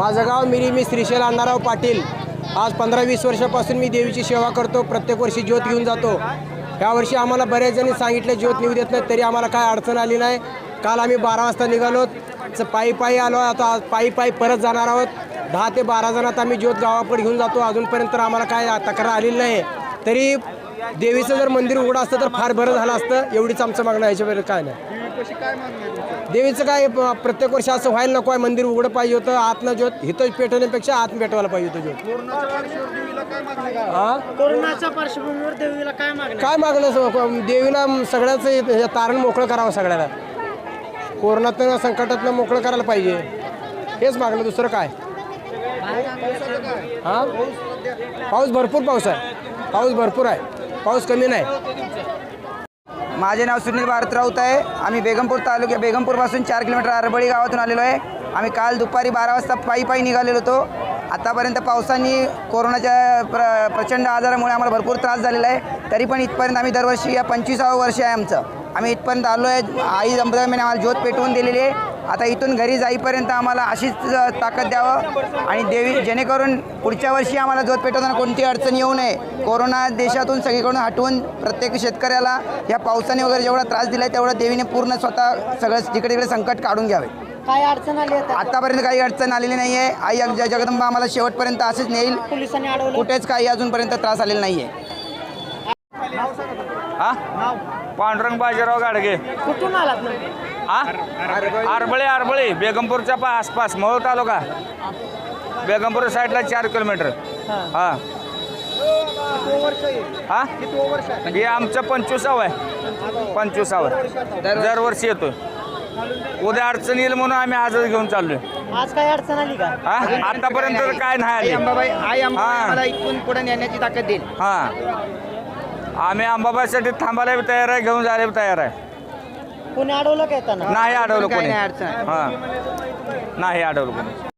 माझं गाव मिरी मी श्रीशैल अण्णाराव पाटील. आज पंधरा वीस वर्षापासून मी देवीची सेवा करतो. प्रत्येक वर्षी ज्योत घेऊन जातो. यावर्षी आम्हाला बऱ्याच जणी सांगितलं ज्योत निघू देत नाही तरी आम्हाला काय अडचण आली नाही. काल आम्ही बारा वाजता निघालो. पायी पायी आलो. आता आज पायी पायी परत जाणार आहोत. दहा ते बारा जणात आम्ही ज्योत गावाकडे घेऊन जातो. अजूनपर्यंत तर आम्हाला काय तक्रार आलेली नाही. तरी देवीचं जर मंदिर उघडं असतं तर फार बरं झालं असतं. एवढीच आमचं मागणं नाही. काय देवीचं काय प- प्रत्येक वर्षी असं व्हायला नको आहे मंदिर उघडं पाहिजे होतं आतनं ज्योत इथं पेटवण्यापेक्षा आत पेटवायला पाहिजे होतं ज्योत. हा? कोरोनाच्या पार्श्वभूमीवर देवीला काय मागणी काय मागणं स- देवीला सगळ्याच हे तारण मोकळं करावं सगळ्याला. कोरोनातनं संकटातनं मोकळं करायला पाहिजे. हेच मागणं दुसरं काय? हा? पाऊस भरपूर पाऊस आहे. पाऊस भरपूर आहे. पाऊस कमी नाही. माझे नाव सुनील भारत राऊत आहे. आम्ही बेगमपूर तालुक्या बेगमपूरपासून चार किलोमीटर आरबळी गावातून आलेलो आहे. आम्ही काल दुपारी बारा वाजता पायी पायी निघालेलो होतो. आतापर्यंत पावसाने कोरोनाच्या प्र प्रचंड आजारामुळे आम्हाला भरपूर त्रास झालेला आहे. तरी पण इथपर्यंत आम्ही दरवर्षी या पंचवीसावं वर्ष आहे आमचं. आम्ही इथपर्यंत आलो आहे आई अंबाबाईने आम्हाला ज्योत पेटवून दिलेली आहे. आता इथून घरी जाईपर्यंत आम्हाला अशीच ताकद द्यावं. आणि देवी जेणेकरून पुढच्या वर्षी आम्हाला ज्योत पेटवताना कोणती अडचण येऊ नये. कोरोना देशातून सगळीकडून हटवून प्रत्येक शेतकऱ्याला या पावसाने वगैरे जेवढा त्रास दिला आहे तेवढा देवीने पूर्ण स्वतः सगळं जिकडे तिकडे संकट काढून घ्यावे. काय अडचण आली आता? आतापर्यंत काही अडचण आलेली नाही आहे आई जग- जगदंबा आम्हाला शेवटपर्यंत असेच नेईल. पोलिसांनी कुठेच काही अजूनपर्यंत त्रास आलेला नाही आहे हा? पांडुरंग बाजीराव गाडगे. कुठून आलात ना हा? आरबळे आरबळे बेगमपूरच्या पा आसपास मोहोळ तालुका. बेगमपूर साईडला चार किलोमीटर. हा. हा. हे? आमचं पंचवीसावं आहे. पंचवीसावं. दरवर्षी. येतो उद्या अडचण येईल म्हणून आम्ही आजच घेऊन चाललोय. आज काय अडचण आली का? हा? आतापर्यंत काय नाही आई आली. अंबाबाई आई अंबाबाई हा. आम्हाला इथून पुढे नेण्याची ताकद देईल. हा. आम्ही अंबाबाईसाठी थांबायला बी तयार आहे घेऊन जायला तयार आहे. कोणी अडवलं का येताना? नाही अडवलं कोणी नाही अडचण. हा. नाही अडवलं कोणी.